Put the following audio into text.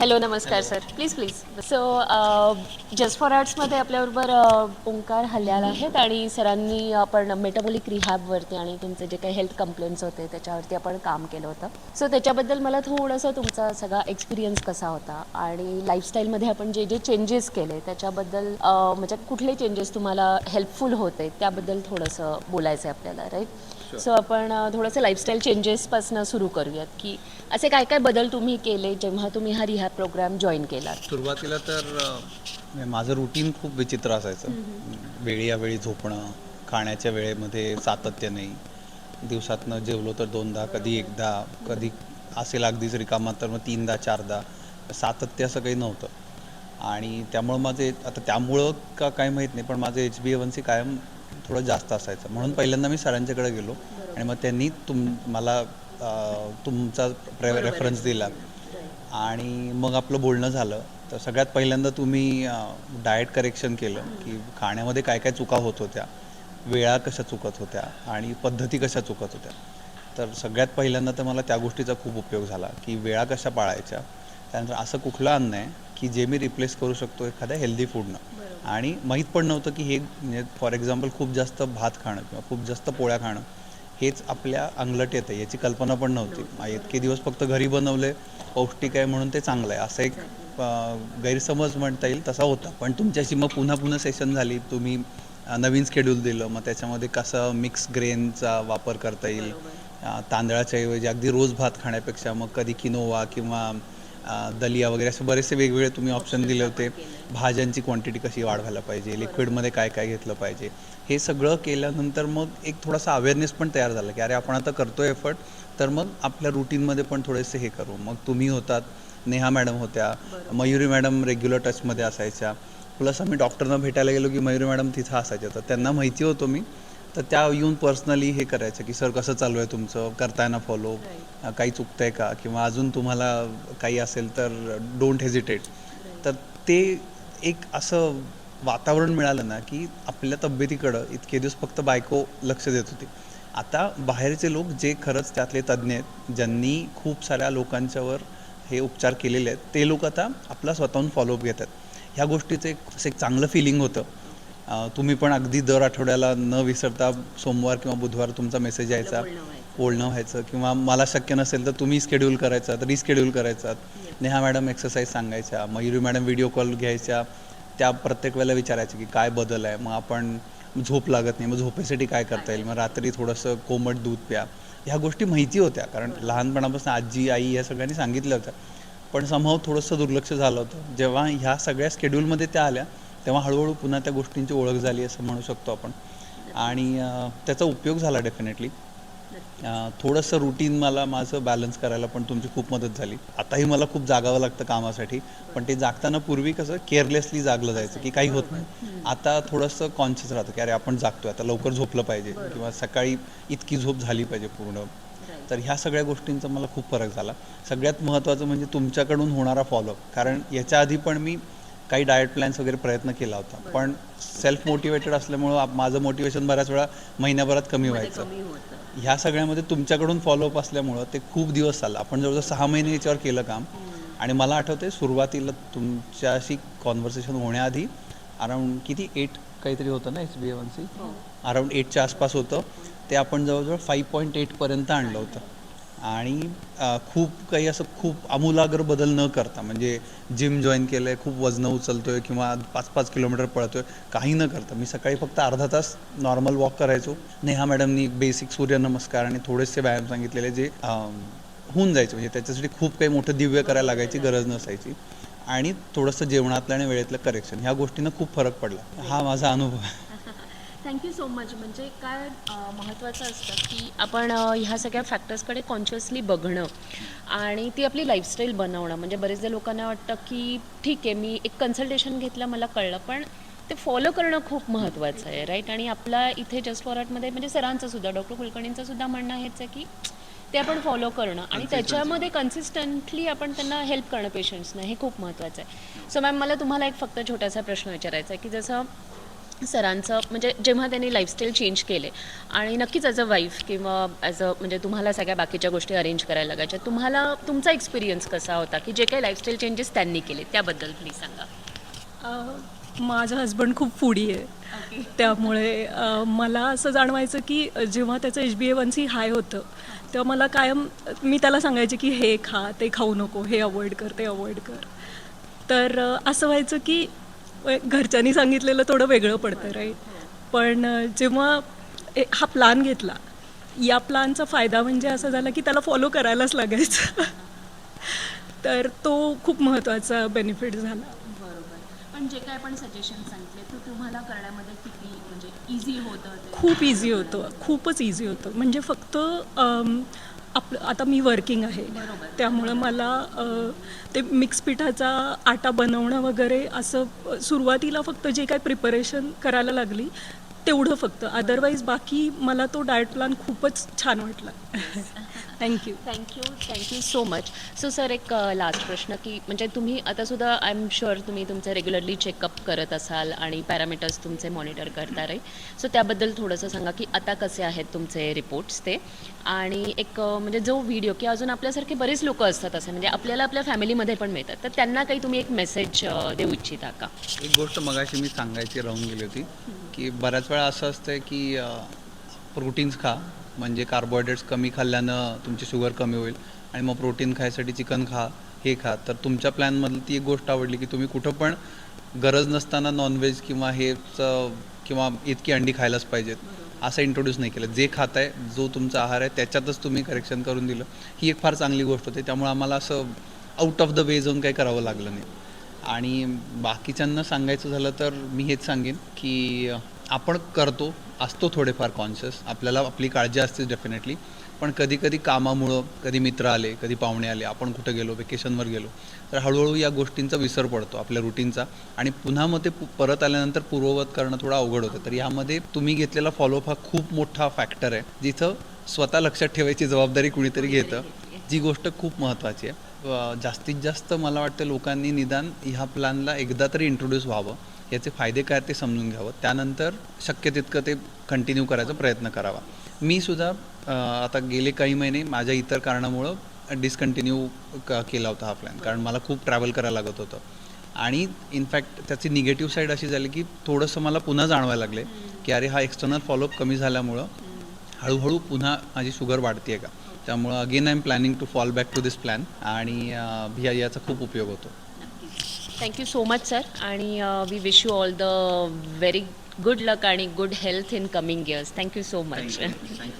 Hello नमस्कार sir. Please please so just for आर्ट्समध्ये आपल्याबरोबर uh, Omkar Halyal आहेत आणि सरांनी आपण मेटाबॉलिक रिहॅबवरती आणि तुमचे जे काही हेल्थ कंप्लेंट्स होते त्याच्यावरती आपण काम केलं होतं. सो त्याच्याबद्दल मला थोडंसं तुमचा सगळा एक्सपिरियन्स कसा होता आणि लाईफस्टाईलमध्ये आपण जे जे चेंजेस केले त्याच्याबद्दल uh, म्हणजे कुठले चेंजेस तुम्हाला हेल्पफुल होते त्याबद्दल थोडंसं बोलायचं आहे आपल्याला राईट सो आपण थोडंसं लाईफस्टाईल चेंजेसपासून सुरू करूयात की असे काय काय बदल तुम्ही केले जेव्हा तुम्ही हा रिहॅब प्रोग्राम जॉईन केलात? सुरुवातीला तर माझं रुटीन खूप विचित्र असायचं. वेळी यावेळी झोपणं खाण्याच्या वेळेमध्ये सातत्य नाही. दिवसातनं जेवलो तर दोनदा कधी एकदा कधी असेल अगदीच रिकामा तर मग तीनदा चारदा. सातत्य असं काही नव्हतं. आणि त्यामुळं माझे आता त्यामुळं का काय माहीत नाही पण माझं एच बी एवन सी कायम थोडं जास्त असायचं. म्हणून पहिल्यांदा मी सरांच्याकडे गेलो आणि मग त्यांनी तुम मला तुमचा रेफरन्स दिला. आणि मग आपलं बोलणं झालं. तर सगळ्यात पहिल्यांदा तुम्ही डाएट करेक्शन केलं की खाण्यामध्ये काय काय चुका होत होत्या. वेळा कशा चुकत होत्या आणि पद्धती कशा चुकत होत्या. तर सगळ्यात पहिल्यांदा तर मला त्या गोष्टीचा खूप उपयोग झाला की वेळा कशा पाळायच्या. त्यानंतर असं कुठलं अन्न आहे की जे मी रिप्लेस करू शकतो एखाद्या हेल्दी फूडनं आणि माहीत पण नव्हतं की हे म्हणजे फॉर एक्झाम्पल खूप जास्त भात खाणं किंवा खूप जास्त पोळ्या खाणं हेच आपल्या अंगलट येतं याची कल्पना पण नव्हती. इतके दिवस फक्त घरी बनवले पौष्टिक आहे म्हणून ते चांगलं आहे. असं एक गैरसमज म्हणता येईल तसा होता. पण तुमच्याशी मग पुन्हा पुन्हा सेशन झाली तुम्ही नवीन शेड्यूल दिलं मग त्याच्यामध्ये कसं मिक्स ग्रेनचा वापर करता येईल? तांदळाच्या ऐवजी अगदी रोज भात खाण्यापेक्षा मग कधी किनोवा किंवा दलिया वगैरे असे बरेचसे वेगवेगळे तुम्ही ऑप्शन दिले होते. भाज्यांची क्वांटिटी कशी वाढवायला पाहिजे? लिक्विडमध्ये काय काय घेतलं पाहिजे? हे सगळं केल्यानंतर मग एक थोडासा अवेअरनेस पण तयार झाला की अरे आपण आता करतो एफर्ट तर मग आपल्या रुटीनमध्ये पण थोडेसे हे करू. मग तुम्ही होतात नेहा मॅडम होत्या मयुरी मॅडम रेग्युलर टचमध्ये असायच्या. प्लस आम्ही डॉक्टरना भेटायला गेलो की मयुरी मॅडम तिथं असायच्या. तर त्यांना माहिती होतो मी. तर त्या येऊन पर्सनली हे करायचं की सर कसं चालू आहे तुमचं? करताय ना फॉलो काही चुकतंय का? किंवा अजून तुम्हाला काही असेल तर डोंट हेजिटेट तर ते एक असं वातावरण मिळालं ना की आपल्या तब्येतीकडं इतके दिवस फक्त बायको लक्ष देत होती. आता बाहेरचे लोक जे खरंच त्यातले तज्ज्ञ आहेत ज्यांनी खूप साऱ्या लोकांच्यावर हे उपचार केलेले आहेत ते लोक आता आपला स्वतःहून फॉलोअप घेतात ह्या गोष्टीचं एक असं एक चांगलं फिलिंग होतं. तुम्ही पण अगदी दर आठवड्याला न विसरता सोमवार किंवा बुधवार तुमचा मेसेज यायचा. बोलणं व्हायचं. किंवा मला शक्य नसेल तर तुम्ही स्केड्यूल करायचा तर रिस्केड्यूल करायचा. नेहा मॅडम एक्सरसाइज सांगायच्या मयुरी मॅडम व्हिडिओ कॉल घ्यायच्या. त्या प्रत्येक वेळेला विचारायच्या की काय बदल आहे? मग आपण झोप लागत नाही मग झोपेसाठी काय करता येईल? मग रात्री थोडंसं कोमट दूध प्या. ह्या गोष्टी माहिती होत्या कारण लहानपणापासून आजी आई या सगळ्यांनी सांगितल्या होत्या. पण समभाव थोडंसं दुर्लक्ष झालं होतं. जेव्हा ह्या सगळ्या स्केड्यूलमध्ये त्या आल्या तेव्हा हळूहळू पुन्हा त्या गोष्टींची ओळख झाली असं म्हणू शकतो आपण. आणि त्याचा उपयोग झाला डेफिनेटली थोडंसं रुटीन मला माझं बॅलन्स करायला पण तुमची खूप मदत झाली. आताही मला खूप जागावं लागतं कामासाठी पण ते जागताना पूर्वी कसं केअरलेसली जागलं जायचं की काही होत नाही. आता थोडंसं कॉन्शियस राहतं की अरे आपण जागतोय आता लवकर झोपलं पाहिजे किंवा सकाळी इतकी झोप झाली पाहिजे पूर्ण. तर ह्या सगळ्या गोष्टींचा मला खूप फरक झाला. सगळ्यात महत्त्वाचं म्हणजे तुमच्याकडून होणारा फॉलोअप कारण याच्या आधी पण मी काही डाएट प्लॅन्स वगैरे प्रयत्न केला होता. पण सेल्फ मोटिवेटेड असल्यामुळं आप- माझं मोटिवेशन बऱ्याच वेळा महिन्याभरात कमी व्हायचं. ह्या सगळ्यामध्ये तुमच्याकडून फॉलोअप असल्यामुळं ते खूप दिवस चाललं आपण जवळजवळ सहा महिने याच्यावर केलं काम. आणि मला आठवते सुरुवातीला तुमच्याशी कॉन्व्हर्सेशन होण्याआधी अराऊंड किती? एट काहीतरी होतं ना H B A one C around एटच्या आसपास होतं. ते आपण जवळजवळ फाईव्ह पॉईंट एटपर्यंत आणलं होतं. आणि खूप काही असं खूप आमूलाग्र बदल न करता म्हणजे जिम जॉईन केलं आहे खूप वजनं उचलतोय किंवा पाच पाच किलोमीटर पळतोय काही न करता. मी सकाळी फक्त अर्धा तास नॉर्मल वॉक करायचो. नेहा मॅडमनी बेसिक सूर्यनमस्कार आणि थोडेसे व्यायाम सांगितलेले जे होऊन जायचे. म्हणजे त्याच्यासाठी खूप काही मोठं दिव्य करायला लागायची गरज नसायची. आणि थोडंसं जेवणातलं आणि वेळेतलं करेक्शन ह्या गोष्टीनं खूप फरक पडला. हा माझा अनुभव आहे. थँक्यू सो मच म्हणजे काय महत्त्वाचं असतं की आपण ह्या सगळ्या फॅक्टर्सकडे कॉन्शियसली बघणं आणि ती आपली लाईफस्टाईल बनवणं. म्हणजे बरेचदा लोकांना वाटतं की ठीक आहे मी एक कन्सल्टेशन घेतलं मला कळलं पण ते फॉलो करणं खूप महत्त्वाचं आहे राईट आणि आपला इथे जस्ट फॉर आर्टमध्ये म्हणजे सरांचं सुद्धा डॉक्टर कुलकर्णींचं सुद्धा म्हणणं हेच आहे की ते आपण फॉलो करणं आणि त्याच्यामध्ये कन्सिस्टंटली आपण त्यांना हेल्प करणं पेशंट्सना हे खूप महत्त्वाचं आहे. सो मॅम मला तुम्हाला एक फक्त छोटासा प्रश्न विचारायचा आहे की जसं सरांचं म्हणजे जेव्हा त्यांनी लाईफस्टाईल चेंज केले आणि नक्कीच ॲज अ वाईफ किंवा ॲज अ म्हणजे तुम्हाला सगळ्या बाकीच्या गोष्टी अरेंज करायला लागायच्या तुम्हाला तुमचा एक्सपिरियन्स कसा होता की जे काही लाईफस्टाईल चेंजेस त्यांनी केले त्याबद्दल प्लीज सांगा. माझा हस्बंड खूप फूडी आहे. त्यामुळे मला असं जाणवायचं की जेव्हा त्याचं H B A one C high होतं तेव्हा मला कायम मी त्याला सांगायचे की हे खा ते खाऊ नको हे अवॉइड कर ते अवॉइड कर. तर असं व्हायचं की घरच्यांनी सांगितलेलं थोडं वेगळं पडतं राईट पण जेव्हा हा प्लान घेतला या प्लानचा फायदा म्हणजे असं झाला की त्याला फॉलो करायलाच लागायचं. तर तो खूप महत्त्वाचा बेनिफिट झाला. बरोबर. पण जे काय आपण सजेशन सांगितले ते तुम्हाला करण्यामध्ये किती म्हणजे इझी होतं खूप इझी होतं. खूपच इझी होतं. म्हणजे फक्त आपलं आता मी वर्किंग आहे. त्यामुळं मला ते मिक्स पिठाचा आटा बनवणं वगैरे असं सुरुवातीला फक्त जे काय प्रिपरेशन करायला लागली तेवढं फक्त. अदरवाईज बाकी मला तो डाएट प्लॅन खूपच छान वाटला. Thank you thank you thank you so much so sir एक लास्ट प्रश्न की म्हणजे तुम्ही आता सुद्धा आय एम शुअर तुम्ही तुमचं रेग्युलरली चेकअप करत असाल आणि पॅरामीटर्स तुमचे मॉनिटर करता रे सो त्याबद्दल थोडंसं सांगा की आता कसे आहेत तुमचे रिपोर्ट्स ते? आणि एक म्हणजे जो व्हिडिओ की अजून आपल्यासारखे बरेच लोक असतात असे म्हणजे आपल्याला आपल्या फॅमिलीमध्ये पण मिळतात. तर त्यांना काही तुम्ही एक मेसेज देऊ इच्छिता का? एक गोष्ट मगाशी मी सांगायची राहून गेली होती की बऱ्याच वेळा असं असतं की प्रोटीन्स खा म्हणजे कार्बोहायड्रेट्स कमी खाल्ल्यानं तुमची शुगर कमी होईल आणि मग प्रोटीन खायसाठी चिकन खा हे खा. तर तुमच्या प्लॅनमधली ती एक गोष्ट आवडली की तुम्ही कुठं पण गरज नसताना नॉनव्हेज किंवा हेच किंवा इतकी अंडी खायलाच पाहिजेत. असं इंट्रोड्यूस नाही केलं. जे खाताय जो तुमचा आहार आहे त्याच्यातच तुम्ही करेक्शन करून दिलं. ही एक फार चांगली गोष्ट होती. त्यामुळे आम्हाला असं आउट ऑफ द वे जाऊन काही करावं लागलं नाही. आणि बाकीच्यांना सांगायचं झालं तर मी हेच सांगेन की आपण करतो असतो थोडेफार कॉन्शियस आपल्याला आपली काळजी असते डेफिनेटली पण कधी कधी कामामुळं कधी मित्र आले कधी पाहुणे आले आपण कुठं गेलो वेकेशनवर गेलो तर हळूहळू या गोष्टींचा विसर पडतो आपल्या रुटीनचा आणि पुन्हा मग ते परत आल्यानंतर पूर्ववत करणं थोडं अवघड होतं. तर यामध्ये तुम्ही घेतलेला फॉलोअप हा खूप मोठा फॅक्टर आहे जिथं स्वतः लक्षात ठेवायची जबाबदारी कुणीतरी घेतं. जी गोष्ट खूप महत्त्वाची आहे. जास्तीत जास्त मला वाटतं लोकांनी निदान ह्या प्लॅनला एकदा तरी इंट्रोड्यूस व्हावं. याचे फायदे काय ते समजून घ्यावं. त्यानंतर शक्य तितकं ते कंटिन्यू करायचा प्रयत्न करावा. मी सुद्धा आता गेले काही महिने माझ्या इतर कारणामुळं डिस्कंटिन्यू क केला होता हा प्लॅन कारण मला खूप ट्रॅव्हल करायला लागत होतं. आणि इनफॅक्ट त्याची निगेटिव्ह साईड अशी झाली की थोडंसं मला पुन्हा जाणवायला लागले की अरे हा एक्सटर्नल फॉलोअप कमी झाल्यामुळं हळूहळू पुन्हा माझी शुगर वाढते का? त्यामुळं again I am planning to fall back to this plan आणि याचा खूप उपयोग होतो. Thank you so much sir आणि we wish you all the very good luck आणि good health in coming years thank you so much thank you